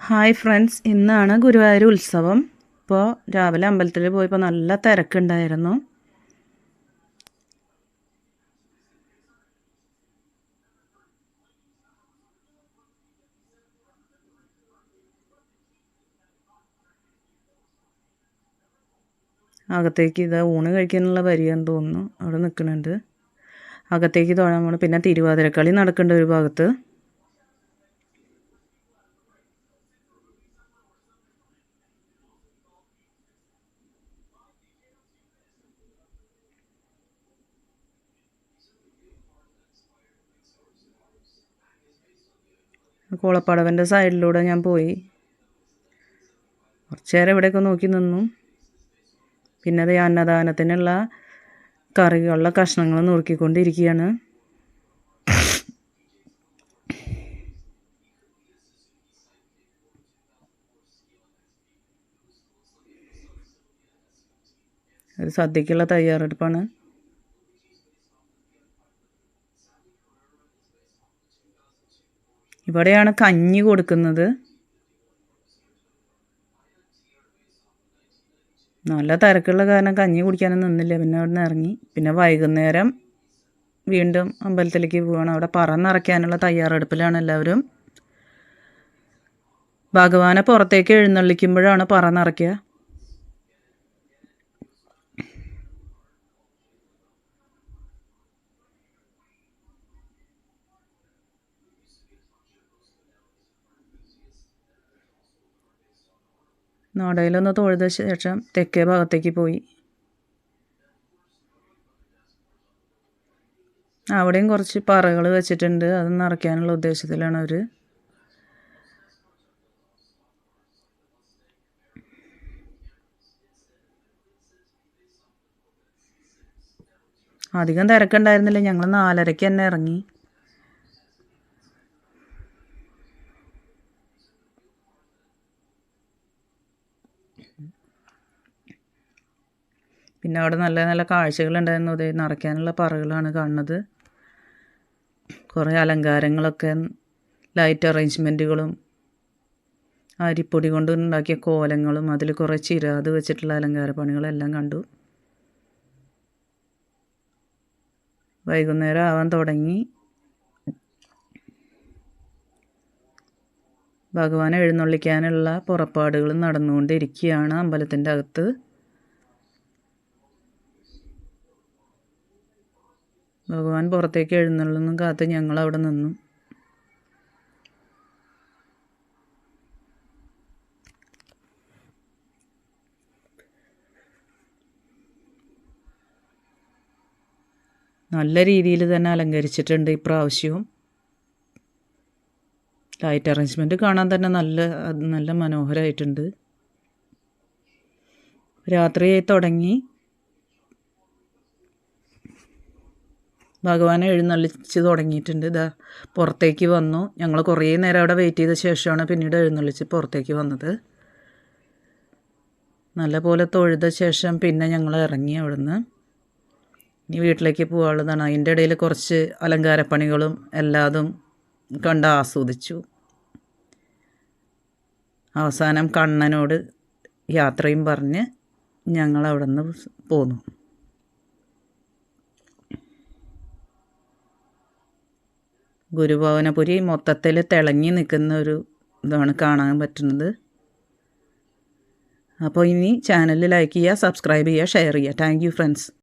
Hi friends ഇന്നാണ് ഗുരുവായൂർ ഉത്സവം. ഇപ്പോൾ രാവിലെ അമ്പലത്തിൽ പോയപ്പോൾ നല്ല തിരക്കുണ്ടായിരുന്നു. അകത്തേക്ക് ഇത് ഊണ് കഴിക്കാനുള്ള വരികയെന്ന് തോന്നുന്നു. അവിടെ നിൽക്കുന്നുണ്ട് അകത്തേക്ക് തൊഴാൻ പിന്നെ തിരുവാതിരക്കളി നടക്കേണ്ട ഒരു ഭാഗത്ത്. കോളപ്പടവന്റെ സൈഡിലൂടെ ഞാൻ പോയി. കുറച്ച് നേരം ഇവിടെയൊക്കെ നോക്കി നിന്നു. പിന്നെ അത് അന്നദാനത്തിനുള്ള കറികളുടെ കഷ്ണങ്ങൾ നുറുക്കിക്കൊണ്ടിരിക്കുകയാണ്. ഒരു സദ്യക്കുള്ള തയ്യാറെടുപ്പാണ്. ഇവിടെയാണ് കഞ്ഞി കൊടുക്കുന്നത്. നല്ല തിരക്കുള്ള കാരണം കഞ്ഞി കുടിക്കാനൊന്നും നിന്നില്ല. പിന്നെ അവിടെ നിന്ന് ഇറങ്ങി. പിന്നെ വൈകുന്നേരം വീണ്ടും അമ്പലത്തിലേക്ക് പോവാണ്. അവിടെ പറ നിറയ്ക്കാനുള്ള തയ്യാറെടുപ്പിലാണ് എല്ലാവരും. ഭഗവാനെ പുറത്തേക്ക് എഴുന്നള്ളിക്കുമ്പോഴാണ് പറ നിറയ്ക്കുക. നടയിലൊന്ന് തൊഴുത ശേഷം തെക്കേ ഭാഗത്തേക്ക് പോയി. അവിടെയും കുറച്ച് പറകൾ വെച്ചിട്ടുണ്ട്. അത് നിറയ്ക്കാനുള്ള ഉദ്ദേശത്തിലാണ് അവർ അധികം തിരക്കുണ്ടായിരുന്നില്ല. ഞങ്ങൾ നാലരയ്ക്ക് തന്നെ ഇറങ്ങി. പിന്നെ അവിടെ നല്ല നല്ല കാഴ്ചകളുണ്ടായിരുന്നു. അതേ നിറയ്ക്കാനുള്ള പറകളാണ് കാണുന്നത്. കുറേ അലങ്കാരങ്ങളൊക്കെ ലൈറ്റ് അറേഞ്ച്മെന്റുകളും അരിപ്പൊടി കൊണ്ട് ഉണ്ടാക്കിയ കോലങ്ങളും അതിൽ കുറേ ചിരാത് വെച്ചിട്ടുള്ള അലങ്കാര പണികളെല്ലാം കണ്ടു. വൈകുന്നേരം ആവാൻ തുടങ്ങി. ഭഗവാനെ എഴുന്നള്ളിക്കാനുള്ള പുറപ്പാടുകൾ നടന്നുകൊണ്ടിരിക്കുകയാണ് അമ്പലത്തിന്റെ അകത്ത്. ഭഗവാൻ പുറത്തേക്ക് എഴുന്നള്ളുന്നു കാത്ത് ഞങ്ങൾ അവിടെ നിന്നു. നല്ല രീതിയിൽ തന്നെ അലങ്കരിച്ചിട്ടുണ്ട് ഇപ്രാവശ്യവും. ലൈറ്റ് അറേഞ്ച്മെന്റ് കാണാൻ തന്നെ നല്ല നല്ല മനോഹരമായിട്ടുണ്ട് രാത്രിയായി തുടങ്ങി. ഭഗവാനെ എഴുന്നള്ളിച്ച് തുടങ്ങിയിട്ടുണ്ട്. ഇതാ പുറത്തേക്ക് വന്നു. ഞങ്ങൾ കുറേ നേരം അവിടെ വെയിറ്റ് ചെയ്ത ശേഷമാണ് പിന്നീട് എഴുന്നള്ളിച്ച് പുറത്തേക്ക് വന്നത്. നല്ല പോലെ തൊഴുത ശേഷം പിന്നെ ഞങ്ങൾ ഇറങ്ങി അവിടുന്ന്. ഇനി വീട്ടിലേക്ക് പോകാനുള്ളതാണ് അതിന്റെ ഇടയിൽ കുറച്ച് അലങ്കാരപ്പണികളും എല്ലാതും കണ്ട് ആസ്വദിച്ചു. അവസാനം കണ്ണനോട് യാത്രയും പറഞ്ഞ് ഞങ്ങൾ അവിടെ നിന്ന് പോന്നു. ഗുരുഭവനപുരി മൊത്തത്തിൽ തിളങ്ങി നിൽക്കുന്ന ഒരു ഇതാണ് കാണാൻ പറ്റുന്നത്. അപ്പോൾ ഇനി ചാനൽ ലൈക്ക് ചെയ്യുക സബ്സ്ക്രൈബ് ചെയ്യുക ഷെയർ ചെയ്യുക. Thank friends